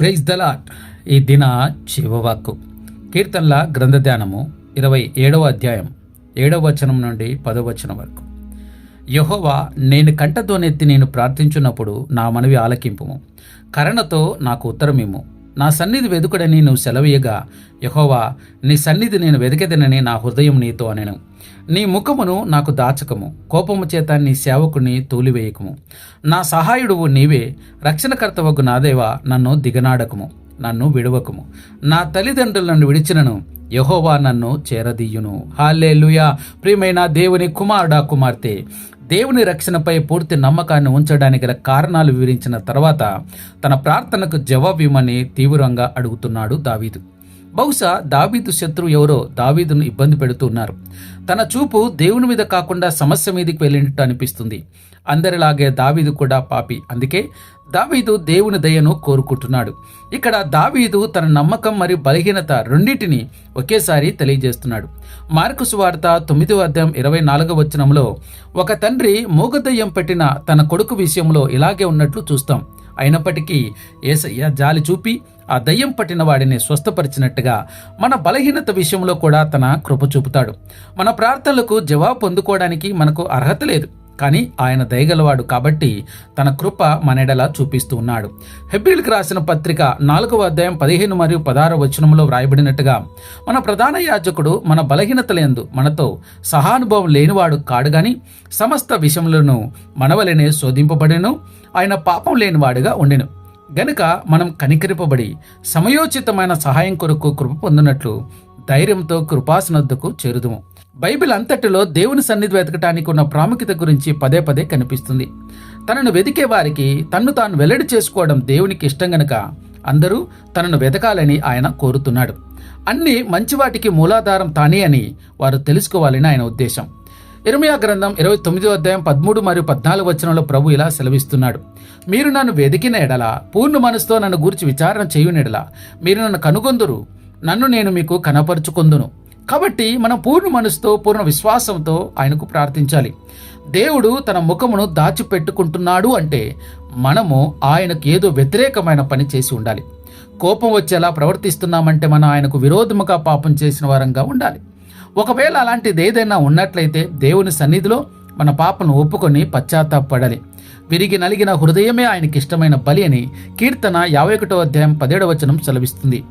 Praise దలాట్ ఈ దిన చివవాక్కు కీర్తనల గ్రంథ ధ్యానము ఇరవై ఏడవ అధ్యాయం ఏడవ వచనం నుండి పదవ వచనం వరకు. యహోవా నేను కంటతోనెత్తి నేను ప్రార్థించున్నప్పుడు నా మనవి ఆలకింపుము. కరణతో నాకు ఉత్తరమిమ్ము. నా సన్నిధి వెదుకుడని నువ్వు సెలవీయగా. యహోవా నీ సన్నిధి నేను వెదకెదనని నా హృదయం నీతో అనెను. నీ ముఖమును నాకు దాచకము. కోపము చేత నీ సేవకుని తూలివేయకము. నా సహాయుడువు నీవే రక్షణకర్తవకు నాదేవా నన్ను దిగనాడకము నన్ను విడవకము. నా తల్లిదండ్రులను నన్ను విడిచినను యహోవా నన్ను చేరదీయును. హాలేలుయా ప్రియమైన దేవుని కుమారుడా కుమార్తె దేవుని రక్షణపై పూర్తి నమ్మకాన్ని ఉంచడానికి గల కారణాలు వివరించిన తర్వాత తన ప్రార్థనకు జవాబివ్వమని తీవ్రంగా అడుగుతున్నాడు దావీదు. బహుశా దావీదు శత్రువు ఎవరో దావీదును ఇబ్బంది పెడుతున్నారు తన చూపు దేవుని మీద కాకుండా సమస్య మీదకి వెళ్ళినట్టు అనిపిస్తుంది. అందరిలాగే దావీదు కూడా పాపి. అందుకే దావీదు దేవుని దయను కోరుకుంటున్నాడు. ఇక్కడ దావీదు తన నమ్మకం మరియు బలహీనత రెండింటిని ఒకేసారి తెలియజేస్తున్నాడు. మార్కు సువార్త తొమ్మిది అధ్యాయం ఇరవై నాలుగవ వచనంలో ఒక తండ్రి మూగదయ్యం పెట్టిన తన కొడుకు విషయంలో ఇలాగే ఉన్నట్లు చూస్తాం. అయినప్పటికీ ఏసయ్య జాలి చూపి ఆ దయ్యం పట్టిన వాడిని స్వస్థపరిచినట్టుగా మన బలహీనత విషయంలో కూడా తన కృప చూపుతాడు. మన ప్రార్థనలకు జవాబు పొందుకోవడానికి మనకు అర్హత లేదు. కానీ ఆయన దయగలవాడు కాబట్టి తన కృప మనెడలా చూపిస్తూ ఉన్నాడు. హెబ్రిల్కి రాసిన పత్రిక నాలుగవ అధ్యాయం పదిహేను మరియు పదహారు వచనంలో వ్రాయబడినట్టుగా మన ప్రధాన యాజకుడు మన బలహీనతలందు మనతో సహానుభవం లేనివాడు కాడు గాని సమస్త విషయములను మనవలనే శోధింపబడెను ఆయన పాపం లేనివాడుగా ఉండెను. గనుక మనం కనికరింపబడి సమయోచితమైన సహాయం కొరకు కృప పొందినట్లు ధైర్యంతో కృపాసనద్దకు చేరుదుము. బైబిల్ అంతటిలో దేవుని సన్నిధి వెతకటానికి ఉన్న ప్రాముఖ్యత గురించి పదే పదే కనిపిస్తుంది. తనను వెతికే వారికి తన్ను తాను వెల్లడి చేసుకోవడం దేవునికి ఇష్టం గనక అందరూ తనను వెతకాలని ఆయన కోరుతున్నాడు. అన్ని మంచివాటికి మూలాధారం తానే అని వారు తెలుసుకోవాలని ఆయన ఉద్దేశం. ఇరమయా గ్రంథం ఇరవై తొమ్మిదో అధ్యాయం పదమూడు మరియు పద్నాలుగు వచనంలో ప్రభు ఇలా సెలవిస్తున్నాడు. మీరు నన్ను వెదికిన ఎడల పూర్ణ మనసుతో నన్ను గూర్చి విచారణ చేయుని ఎడల మీరు నన్ను కనుగొందురు. నన్ను నేను మీకు కనపరుచుకొందును. కాబట్టి మనం పూర్ణ మనసుతో పూర్ణ విశ్వాసంతో ఆయనకు ప్రార్థించాలి. దేవుడు తన ముఖమును దాచిపెట్టుకుంటున్నాడు అంటే మనము ఆయనకు ఏదో వ్యతిరేకమైన పని చేసి ఉండాలి. కోపం వచ్చేలా ప్రవర్తిస్తున్నామంటే మనం ఆయనకు విరోధముగా పాపం చేసిన వారంగా ఉండాలి. ఒకవేళ అలాంటిది ఏదైనా ఉన్నట్లయితే దేవుని సన్నిధిలో మన పాపను ఒప్పుకొని పశ్చాత్తాపడాలి. విరిగి నలిగిన హృదయమే ఆయనకి ఇష్టమైన బలి అని కీర్తన యాభై ఒకటో అధ్యాయం పదేడవచనం సెలవిస్తుంది.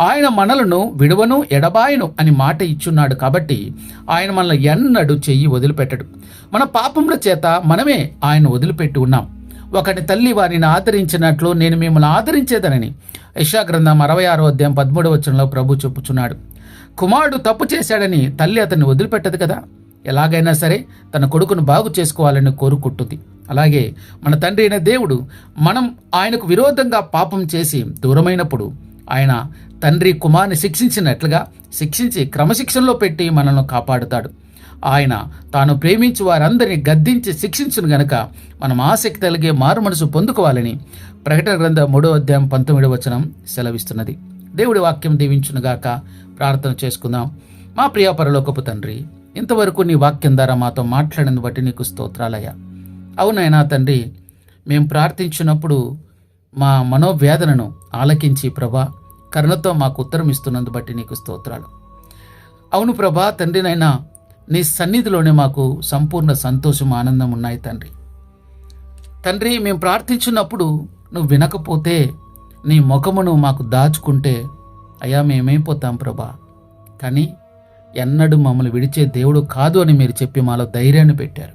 ఆయన మనలను విడువను ఎడబాయను అని మాట ఇచ్చున్నాడు కాబట్టి ఆయన మనల్ని ఎన్నడూ చెయ్యి వదిలిపెట్టడు. మన పాపముల చేత మనమే ఆయన వదిలిపెట్టి ఉన్నాం. ఒకటి తల్లి వారిని ఆదరించినట్లు నేను మిమ్మల్ని ఆదరించేదనని యశాగ్రంథం అరవై ఆరో అధ్యాయం పదమూడవ వచనంలో ప్రభు చెప్పుచున్నాడు. కుమారుడు తప్పు చేశాడని తల్లి అతన్ని వదిలిపెట్టదు కదా. ఎలాగైనా సరే తన కొడుకును బాగు చేసుకోవాలని కోరుకుంటుంది. అలాగే మన తండ్రి అయిన దేవుడు మనం ఆయనకు విరోధంగా పాపం చేసి దూరమైనప్పుడు ఆయన తండ్రి కుమార్ని శిక్షించినట్లుగా శిక్షించి క్రమశిక్షణలో పెట్టి మనల్ని కాపాడుతాడు. ఆయన తాను ప్రేమించి వారందరినీ గద్దించి శిక్షించును గనక మనం ఆసక్తి కలిగే మారు మనసు పొందుకోవాలని ప్రకటన గ్రంథ మూడో అధ్యాయం పంతొమ్మిదో వచనం సెలవిస్తున్నది. దేవుడి వాక్యం దీవించునుగాక ప్రార్థన చేసుకుందాం. మా ప్రియ పరలోకపు తండ్రి ఇంతవరకు నీ వాక్యం ద్వారా మాతో మాట్లాడిన బట్టి నీకు స్తోత్రాలయ్యా. అవునైనా తండ్రి మేము ప్రార్థించినప్పుడు మా మనోవేదనను ఆలకించి ప్రభా కరుణతో మాకు ఉత్తరం ఇస్తున్నందు బట్టి నీకు స్తోత్రాలు. అవును ప్రభా తండ్రినైనా నీ సన్నిధిలోనే మాకు సంపూర్ణ సంతోషం ఆనందం ఉన్నాయి తండ్రి. తండ్రి మేము ప్రార్థించినప్పుడు నువ్వు వినకపోతే నీ ముఖమును మాకు దాచుకుంటే అయ్యా మేమైపోతాం ప్రభా? కానీ ఎన్నడూ మమ్మల్ని విడిచే దేవుడు కాదు అని మీరు చెప్పి మాలో ధైర్యాన్ని పెట్టారు.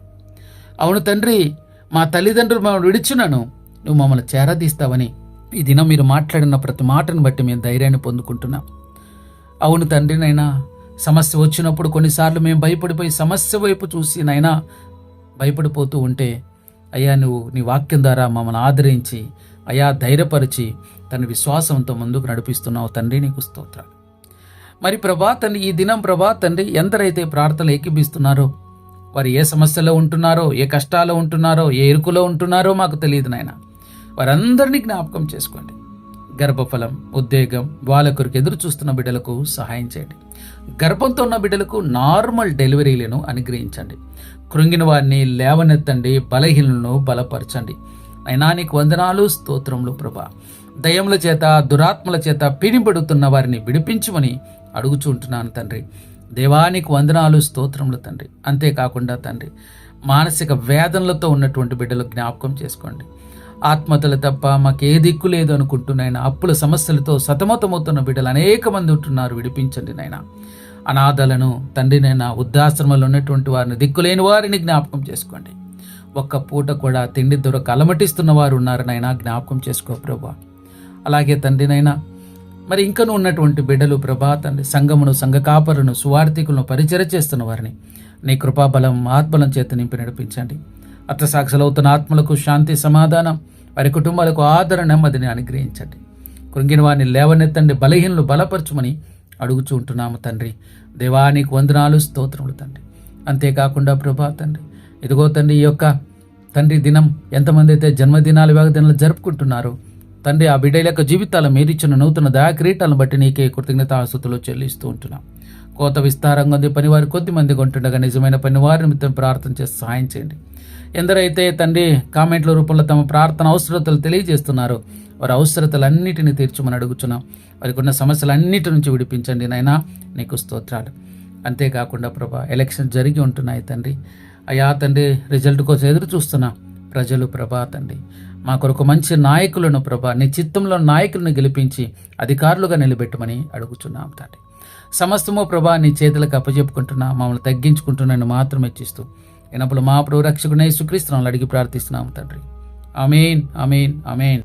అవును తండ్రి మా తల్లిదండ్రులు మమ్మల్ని విడిచినను నువ్వు మమ్మల్ని చేరదీస్తావని ఈ దినం మీరు మాట్లాడిన ప్రతి మాటను బట్టి మేము ధైర్యాన్ని పొందుకుంటున్నాం. అవును తండ్రినైనా సమస్య వచ్చినప్పుడు కొన్నిసార్లు మేము భయపడిపోయి సమస్య వైపు చూసి నైనా భయపడిపోతూ ఉంటే అయ్యా నువ్వు నీ వాక్యం ద్వారా మమ్మల్ని ఆదరించి అయా ధైర్యపరిచి తన విశ్వాసంతో ముందుకు నడిపిస్తున్నావు తండ్రి నీకు స్తోత్రాలు. మరి ప్రభా తండ్రి ఈ దినం ప్రభా తండ్రి ఎందరైతే ప్రార్థనలు ఏకీపిస్తున్నారో వారు ఏ సమస్యలో ఉంటున్నారో ఏ కష్టాల్లో ఉంటున్నారో ఏ ఇరుకులో ఉంటున్నారో మాకు తెలియదు నాయనా వారందరినీ జ్ఞాపకం చేసుకోండి. గర్భఫలం ఉద్వేగం వాళ్ళ కొరకు ఎదురు చూస్తున్న బిడ్డలకు సహాయం చేయండి. గర్భంతో ఉన్న బిడ్డలకు నార్మల్ డెలివరీలను అనుగ్రహించండి. కృంగిన వారిని లేవనెత్తండి బలహీనలను బలపరచండి. అయినా నీకు వందనాలు స్తోత్రములు ప్రభా. దయముల చేత దురాత్మల చేత పీడింపడుతున్న వారిని విడిపించమని అడుగుచుంటున్నాను తండ్రి. దేవానికి వందనాలు స్తోత్రములు తండ్రి. అంతేకాకుండా తండ్రి మానసిక వేదనలతో ఉన్నటువంటి బిడ్డలు జ్ఞాపకం చేసుకోండి. ఆత్మహత్యలు తప్ప మాకే దిక్కు లేదు అనుకుంటున్నాయన అప్పుల సమస్యలతో సతమతమవుతున్న బిడ్డలు అనేక మంది ఉంటున్నారు. విడిపించండి నాయన. అనాథలను తండ్రినైనా వృద్ధాశ్రమంలో ఉన్నటువంటి వారిని దిక్కులేని వారిని జ్ఞాపకం చేసుకోండి. ఒక్క పూట కూడా తిండి దొరక అలమటిస్తున్న వారు ఉన్నారనైనా జ్ఞాపకం చేసుకో ప్రభా. అలాగే తండ్రినైనా మరి ఇంకను ఉన్నటువంటి బిడ్డలు ప్రభా తండ్రి సంఘమును సంఘ కాపరును సువార్థికులను పరిచయ చేస్తున్న వారిని నీ కృపాబలం ఆత్మలం చేత నింపి నడిపించండి. అర్థసాక్షులవుతున్న ఆత్మలకు శాంతి సమాధానం వారి కుటుంబాలకు ఆదరణ నెమ్మదిని అనుగ్రహించండి. కృంగిన వారిని లేవనెత్తండి బలహీనలు బలపరచమని అడుగుచూ ఉంటున్నాము తండ్రి. దేవానికి వందనాలు స్తోత్రములు తండ్రి. అంతేకాకుండా ప్రభా తండ్రి ఇదిగో తండ్రి ఈ యొక్క తండ్రి దినం ఎంతమంది అయితే జన్మదినాలు వేగదినాలు జరుపుకుంటున్నారో తండ్రి ఆ బిడ్డల యొక్క జీవితాలు మీరిచ్చిన నూతన దయాక్రీటాలను బట్టి నీకే కృతజ్ఞతాస్తుతులు చెల్లిస్తూ ఉంటున్నాం. కోత విస్తారంగా ఉంది పనివారు కొద్ది మంది కొంటుండగా నిజమైన పనివారి నిమిత్తం ప్రార్థన చేసి సహాయం చేయండి. ఎందరైతే తండ్రి కామెంట్ల రూపంలో తమ ప్రార్థన అవసరతలు తెలియజేస్తున్నారో వారి అవసరతలన్నిటిని తీర్చమని అడుగుచున్నాం. వారికి ఉన్న సమస్యలన్నిటి నుంచి విడిపించండి నాయన నీకు స్తోత్రాలు. అంతేకాకుండా ప్రభా ఎలక్షన్ జరిగి ఉంటున్నాయి తండ్రి. అయ్యా తండ్రి రిజల్ట్ కోసం ఎదురు చూస్తున్నా ప్రజలు ప్రభా తండ్రి మా కొరకు మంచి నాయకులను ప్రభా నీ చిత్తంలో నాయకులను గెలిపించి అధికారులుగా నిలబెట్టమని అడుగుచున్నాం తండ్రి. సమస్తము ప్రభా నీ చేతులకు అప్పచెప్పుకుంటున్నా మమ్మల్ని తగ్గించుకుంటున్నాను మాత్రమే ఇచ్చిస్తూ ఎనప్పుడు మా ప్రభు రక్షకునే సుక్రీస్తున్నాం అడిగి ప్రార్థిస్తున్నాం తండ్రి. అమీన్ అమీన్ అమీన్